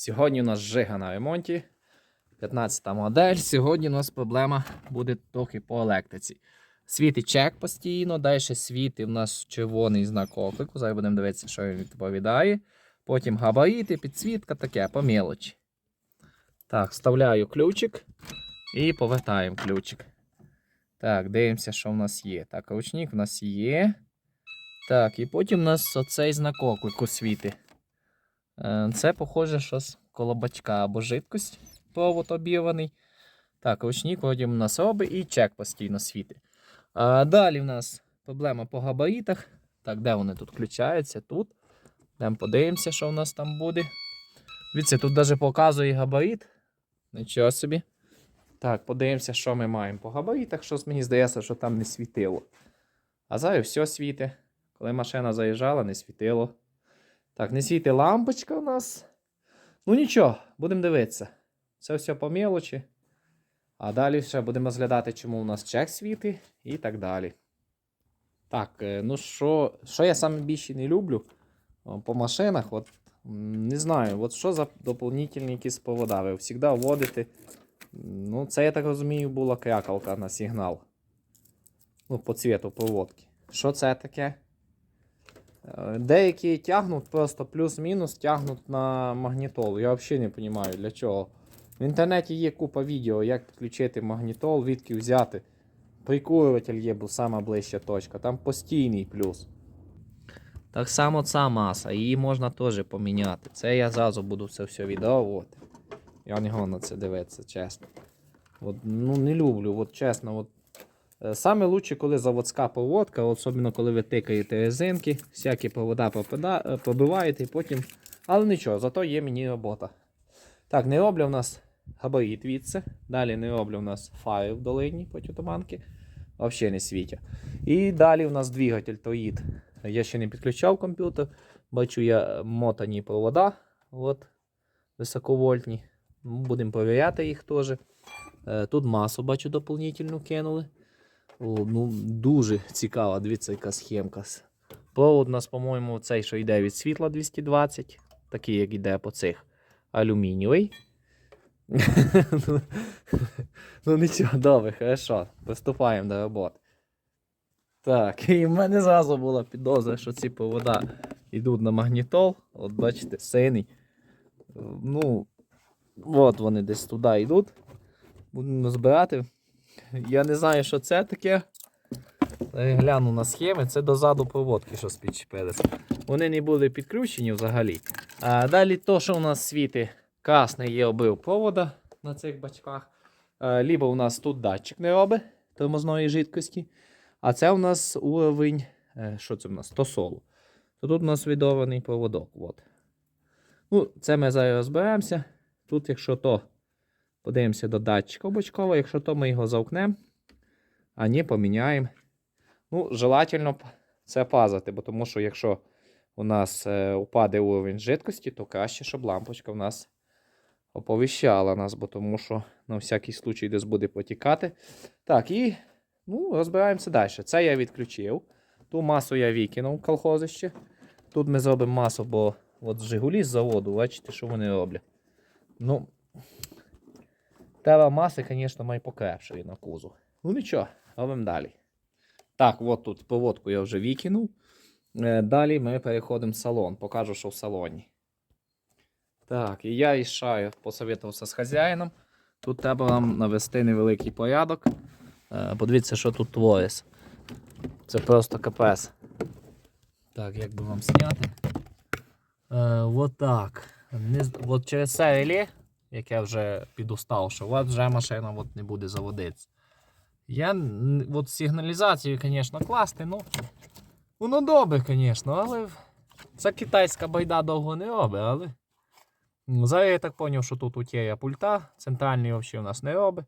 Сьогодні у нас жига на ремонті. 15 модель. Сьогодні у нас проблема буде трохи по електриці. Світить чек постійно, далі світить у нас червоний знак оклику. Зараз будемо дивитися, що він відповідає. Потім габарити, підсвітка, таке по мелочі. Так, вставляю ключик і повертаємо ключик. Так, дивимося, що в нас є. Так, ручник в нас є. Так, і потім у нас оцей знак оклику світить. Е, Це похоже, що з колобачка або жидкость провод обірваний. Так, ручник вроді у нас і чек постійно світить. А далі в нас проблема по габаритах. Так, де вони тут включаються? Тут. Йдемо подивимося, що в нас там буде. Дивіться, тут навіть показує габарит. Нічого собі. Так, подивимося, що ми маємо по габаритах. Щось мені здається, що там не світило. А зараз все світить. Коли машина заїжджала, не світило. Так, не світить лампочка у нас. Ну нічого, будемо дивитися. Це все по мелочі. А далі ще будемо розглядати, чому у нас чек світить і так далі. Так, е, ну що, що я саме більше не люблю по машинах, от не знаю, от що за доповнительні якісь повода. Ви завжди вводите. Ну, це, я так розумію, була крякалка на сигнал. Ну, по цвіту проводки. Що це таке? Деякі тягнуть просто плюс-мінус тягнуть на магнітолу. Я взагалі не розумію для чого. В інтернеті є купа відео, як підключити магнітол, відки взяти. Прикурюватель є, бо сама ближча точка. Там постійний плюс. Так само ця маса, її можна теж поміняти. Це я зразу буду це все відеовувати. Я не на це дивитися, чесно. От, ну, не люблю, от чесно. От, Саме лучше, коли заводська проводка, особливо коли ви тикаєте резинки, всякі провода е, і потім. Але нічого, зато є мені робота. Так, не роблю в нас габарит відси. Далі не роблю в нас фари в долині протитуманки. Взагалі не світять. І далі в нас двигатель Тоїд. Я ще не підключав комп'ютер. Бачу я мотані провода. От, високовольтні. Будемо перевіряти їх теж. Е, Тут масу бачу доповнительну кинули. О, ну, дуже цікава, дивіться, яка схемка. Провод у нас, по-моєму, цей, що йде від світла 220, такий, як йде по цих алюмінієвий. Ну, ну нічого, добре, хорошо. Приступаємо до роботи. Так, і в мене зразу була підозра, що ці провода йдуть на магнітол. От бачите, синий. Ну, от вони десь туди йдуть. Будемо збирати. Я не знаю, що це таке. Е, Гляну на схеми, це дозаду проводки, що підчепилися. Вони не були підключені взагалі. А далі то, що у нас світить, красний є обрив провода на цих бачках. Е, Лібо у нас тут датчик не робить тормозної жидкості. А це у нас уровень. е, Що це у нас? Тосолу. То тут у нас відований проводок. От. Ну, це ми зараз розберемося. Тут, якщо то Подивимося до датчика бочкового. Якщо то ми його замкнемо, а ні, поміняємо. Ну, желательно це пазати, бо тому що якщо у нас е, упаде уровень жидкості, то краще, щоб лампочка в нас оповіщала нас, бо тому що на всякий случай десь буде потікати. Так, і ну, розбираємося далі. Це я відключив. Ту масу я викинув в колхозище. Тут ми зробимо масу, бо от Жигулі з заводу, бачите, що вони роблять. Ну, Тева маси, звісно, має покрапший на кузов. Ну нічого, робимо далі. Так, от тут проводку я вже викинув. Е, Далі ми переходимо в салон. Покажу, що в салоні. Так, і я рішаю, посоветувався з хазяїном. Тут треба вам навести невеликий порядок. Е, Подивіться, що тут твориться. Це просто капець. Так, як би вам зняти? Е, от так. Не, от через це реле яке вже підустав, що от вже машина от не буде заводитися. Я от сигналізацію, звісно, класти, ну. Воно добре, звісно, але це китайська байда довго не робить, але. Ну, Зараз я так зрозумів, що тут утеря пульта, центральний взагалі у нас не робить.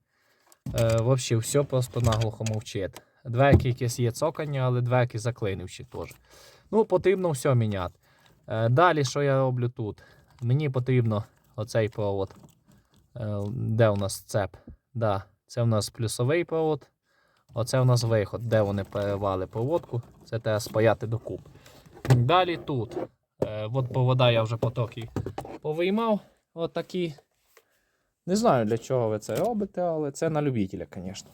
Е, взагалі все просто наглухо мовчить. Дверки якісь є цокання, але дверки заклинивші теж. Ну, потрібно все міняти. Е, далі, що я роблю тут? Мені потрібно оцей провод. Е, Де у нас цеп? Да, це у нас плюсовий провод. Оце у нас виход, де вони перервали проводку. Це треба спаяти докуп. Далі тут. Е, от провода я вже потоки повиймав. отакі. Не знаю, для чого ви це робите, але це на любителя, звісно.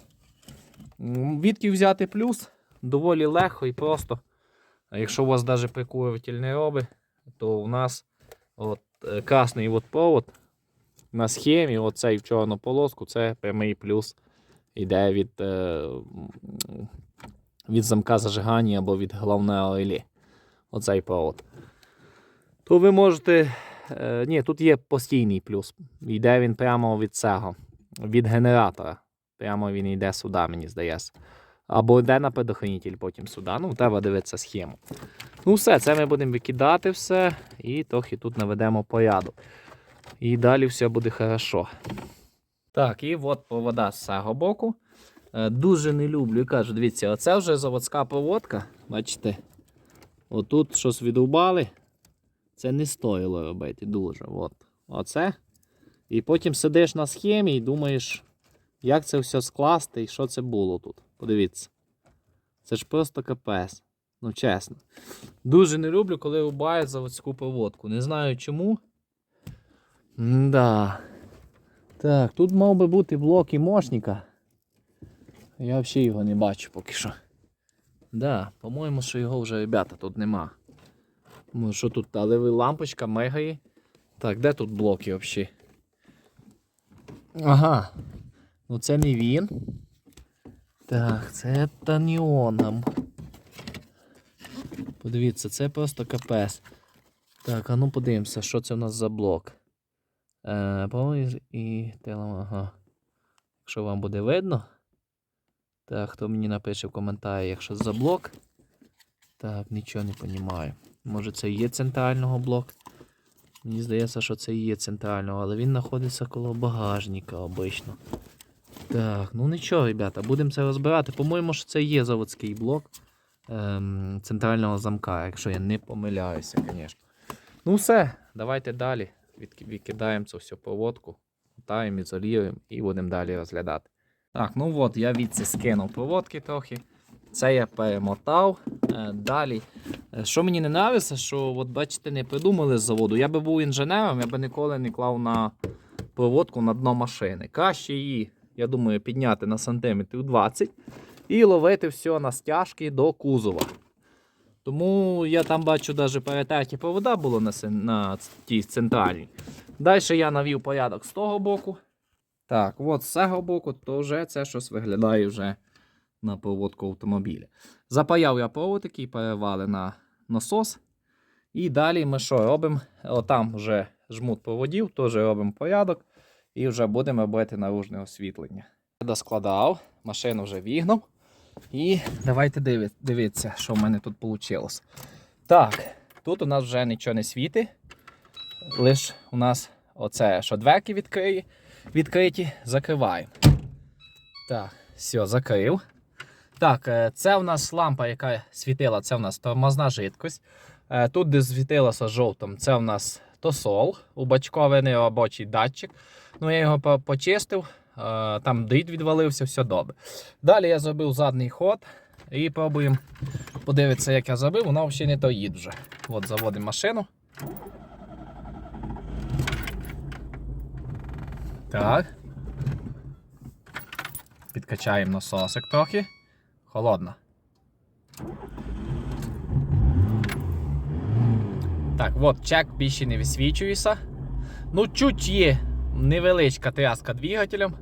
Відки взяти плюс доволі легко і просто. Якщо у вас навіть прикурюватель не робить, то у нас от, е, красний от провод на схемі, оцей в чорну полоску, це прямий плюс йде від, е, від замка зажигання або від головного реле. Оцей провод. То ви можете. Е, ні, тут є постійний плюс. Йде він прямо від цього, від генератора. Прямо він йде сюди, мені здається. Або йде на предохранитель потім сюди. Ну, треба дивитися схему. Ну, все, це ми будемо викидати все і трохи тут наведемо порядок. І далі все буде хорошо. Так, і от провода з цього боку. Е, Дуже не люблю. Кажу, дивіться, оце вже заводська проводка. Бачите? Отут щось відрубали. Це не стоїло робити дуже. От. Оце. І потім сидиш на схемі і думаєш, як це все скласти і що це було тут. Подивіться. Це ж просто капець. Ну, чесно. Дуже не люблю, коли рубають заводську проводку. Не знаю чому. Да. Так, тут мав би бути блок і мощника. Я взагалі його не бачу поки що. Да, по-моєму, що його вже, ребята, тут нема. Що тут, але лампочка мегає. Так, де тут блоки взагалі? Ага. Ну це не він. Так, це таніоном. Подивіться, це просто капець. Так, а ну подивимося, що це у нас за блок. Е, і телем, ага. Якщо вам буде видно. Так, хто мені напише в коментарі, якщо за блок. Так, нічого не розумію. Може це і є центрального блок. Мені здається, що це є центрального, але він знаходиться коло багажника обично. Так, ну нічого, ребята, будемо це розбирати. По-моєму, що це є заводський блок ем, центрального замка, якщо я не помиляюся, звісно. Ну все, давайте далі. Відки- Відкидаємо цю всю проводку, мотаємо, ізолюємо і будемо далі розглядати. Так, ну от, я відси скинув проводки трохи. Це я перемотав. Е, Далі. Е, Що мені не нравиться, що от бачите, не придумали з заводу. Я би був інженером, я би ніколи не клав на проводку на дно машини. Краще її, я думаю, підняти на сантиметрів 20 і ловити все на стяжки до кузова. Тому я там бачу, навіть перетерті провода було на, на тій центральній. Далі я навів порядок з того боку. Так, от з цього боку, то вже це щось виглядає вже на проводку автомобіля. Запаяв я провод, який перевали на насос. І далі ми що робимо? Отам вже жмут проводів, теж робимо порядок. І вже будемо робити наружне освітлення. Доскладав, машину вже вігнав. І давайте диви- дивитися, що в мене тут вийшло. Так, тут у нас вже нічого не світить. Лише у нас оце, що дверки відкриє, відкриті, закриваємо. Так, все, закрив. Так, е, це у нас лампа, яка світила, це у нас тормозна жидкость. Е, Тут, де світилося жовтим, це у нас тосол, убачкований робочий датчик. Ну, я його почистив, там дріт відвалився, все добре. Далі я зробив задній ход і пробуємо подивитися, як я зробив, воно взагалі не доїде вже. От заводимо машину. Так. Підкачаємо насосик трохи. Холодно. Так, от чек більше не висвічується. Ну, чуть є невеличка тряска двигателем.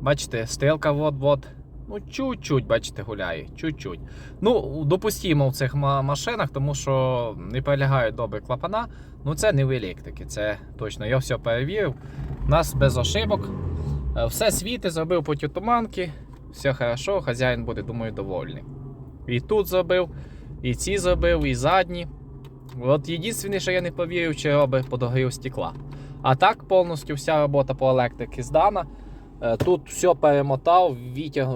Бачите, стрілка от-от. Ну, чуть-чуть, бачите, гуляє. Чуть-чуть. Ну, допустимо в цих машинах, тому що не прилягають добре клапана. Ну, це не в електрики, це точно. Я все перевірив. У нас без ошибок. Е, Все світи зробив протитуманки. Все хорошо, хазяїн буде, думаю, довольний. І тут зробив, і ці зробив, і задні. От єдине, що я не повірив, чи робить подогрів стекла. А так повністю вся робота по електриці здана. Е, Тут все перемотав,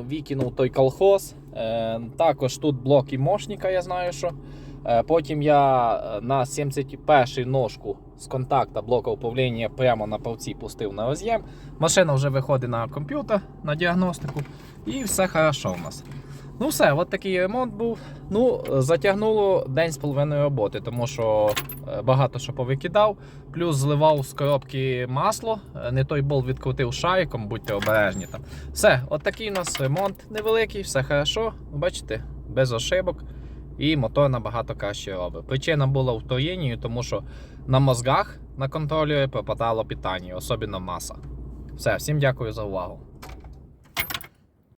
викинув той колхоз. Е, Також тут блок і мошника, я знаю, що. Е, Потім я на 71 ножку з контакта блока управління прямо на павці пустив на роз'єм. Машина вже виходить на комп'ютер на діагностику. І все хорошо у нас. Ну все, от такий ремонт був. Ну, затягнуло день з половиною роботи, тому що е, багато що повикидав. Плюс зливав з коробки масло. е, Не той болт відкрутив шариком, будьте обережні там. Все, от такий у нас ремонт невеликий, все хорошо. Бачите, без ошибок. І мотор набагато краще робить. Причина була в тоєнні, тому що на мозгах на контролері пропадало питання, особливо маса. Все, всім дякую за увагу.